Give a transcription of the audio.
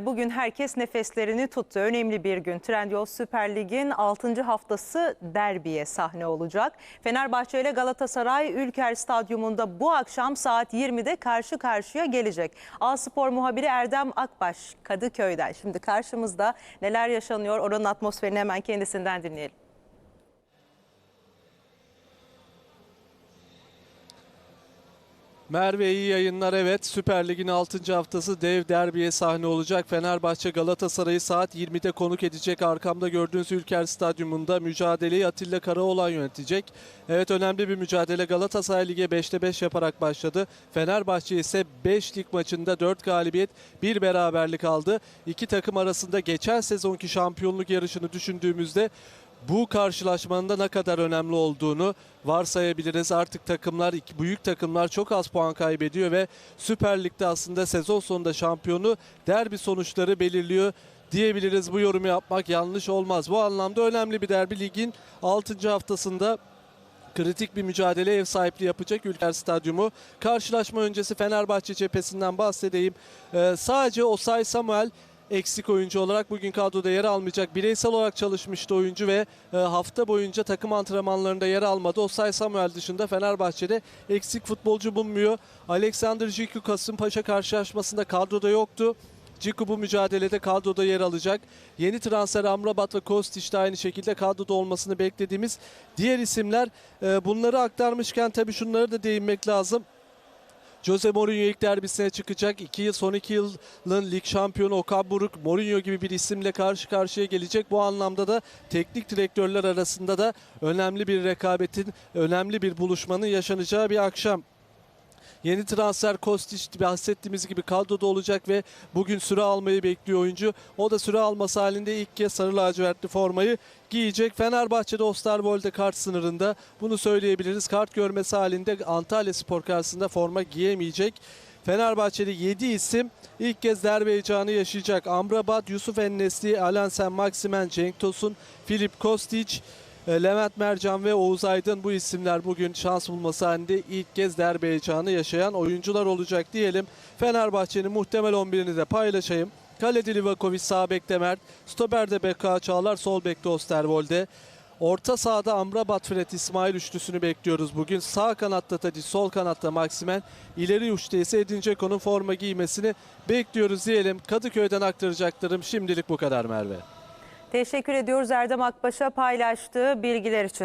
Bugün herkes nefeslerini tuttu. Önemli bir gün. Trendyol Süper Lig'in 6. haftası derbiye sahne olacak. Fenerbahçe ile Galatasaray Ülker Stadyumunda bu akşam saat 20'de karşı karşıya gelecek. A Spor muhabiri Erdem Akbaş Kadıköy'den. Şimdi karşımızda neler yaşanıyor oranın atmosferini hemen kendisinden dinleyelim. Merve iyi yayınlar evet Süper Lig'in 6. haftası dev derbiye sahne olacak. Fenerbahçe Galatasaray'ı saat 20'de konuk edecek. Arkamda gördüğünüz Ülker Stadyumunda mücadeleyi Atilla Karaoğlan yönetecek. Evet önemli bir mücadele. Galatasaray Lig'e 5'te 5 yaparak başladı. Fenerbahçe ise 5 lig maçında 4 galibiyet, 1 beraberlik aldı. İki takım arasında geçen sezonki şampiyonluk yarışını düşündüğümüzde bu karşılaşmanın da ne kadar önemli olduğunu varsayabiliriz. Artık takımlar, büyük takımlar çok az puan kaybediyor ve Süper Lig'de aslında sezon sonunda şampiyonu derbi sonuçları belirliyor diyebiliriz. Bu yorumu yapmak yanlış olmaz. Bu anlamda önemli bir derbi ligin 6. haftasında kritik bir mücadele ev sahipliği yapacak Ülker Stadyumu. Karşılaşma öncesi Fenerbahçe cephesinden bahsedeyim. Ee, sadece Osay Samuel eksik oyuncu olarak bugün kadroda yer almayacak. Bireysel olarak çalışmıştı oyuncu ve e, hafta boyunca takım antrenmanlarında yer almadı. Osay Samuel dışında Fenerbahçe'de eksik futbolcu bulunmuyor. Alexander Jiku Kasımpaşa karşılaşmasında kadroda yoktu. Ciku bu mücadelede kadroda yer alacak. Yeni transfer Amrabat ve Kostić de aynı şekilde kadroda olmasını beklediğimiz diğer isimler. E, bunları aktarmışken tabii şunları da değinmek lazım. Jose Mourinho ilk derbisine çıkacak. İki yıl, son iki yılın lig şampiyonu Okan Buruk, Mourinho gibi bir isimle karşı karşıya gelecek. Bu anlamda da teknik direktörler arasında da önemli bir rekabetin, önemli bir buluşmanın yaşanacağı bir akşam. Yeni transfer Kostić bahsettiğimiz gibi kadroda olacak ve bugün süre almayı bekliyor oyuncu. O da süre alması halinde ilk kez sarı lacivertli formayı giyecek. Fenerbahçe'de Osterwold'de kart sınırında bunu söyleyebiliriz. Kart görmesi halinde Antalya Spor karşısında forma giyemeyecek. Fenerbahçeli 7 isim ilk kez derbi heyecanı yaşayacak. Amrabat, Yusuf Ennesli, Alan Sen Maksimen, Cenk Tosun, Filip Kostić, Levent Mercan ve Oğuz Aydın bu isimler bugün şans bulması halinde ilk kez derbi heyecanı yaşayan oyuncular olacak diyelim. Fenerbahçe'nin muhtemel 11'ini de paylaşayım. Kalede Livakovic, sağ bekte Mert, stoperde Beka Çağlar, sol bekte Osterwolde. Orta sahada Amrabat, Fred, İsmail üçlüsünü bekliyoruz bugün. Sağ kanatta Tadic, sol kanatta Maksimen. İleri uçta ise Edin Dzeko'nun forma giymesini bekliyoruz diyelim. Kadıköy'den aktaracaklarım şimdilik bu kadar Merve. Teşekkür ediyoruz Erdem Akbaş'a paylaştığı bilgiler için.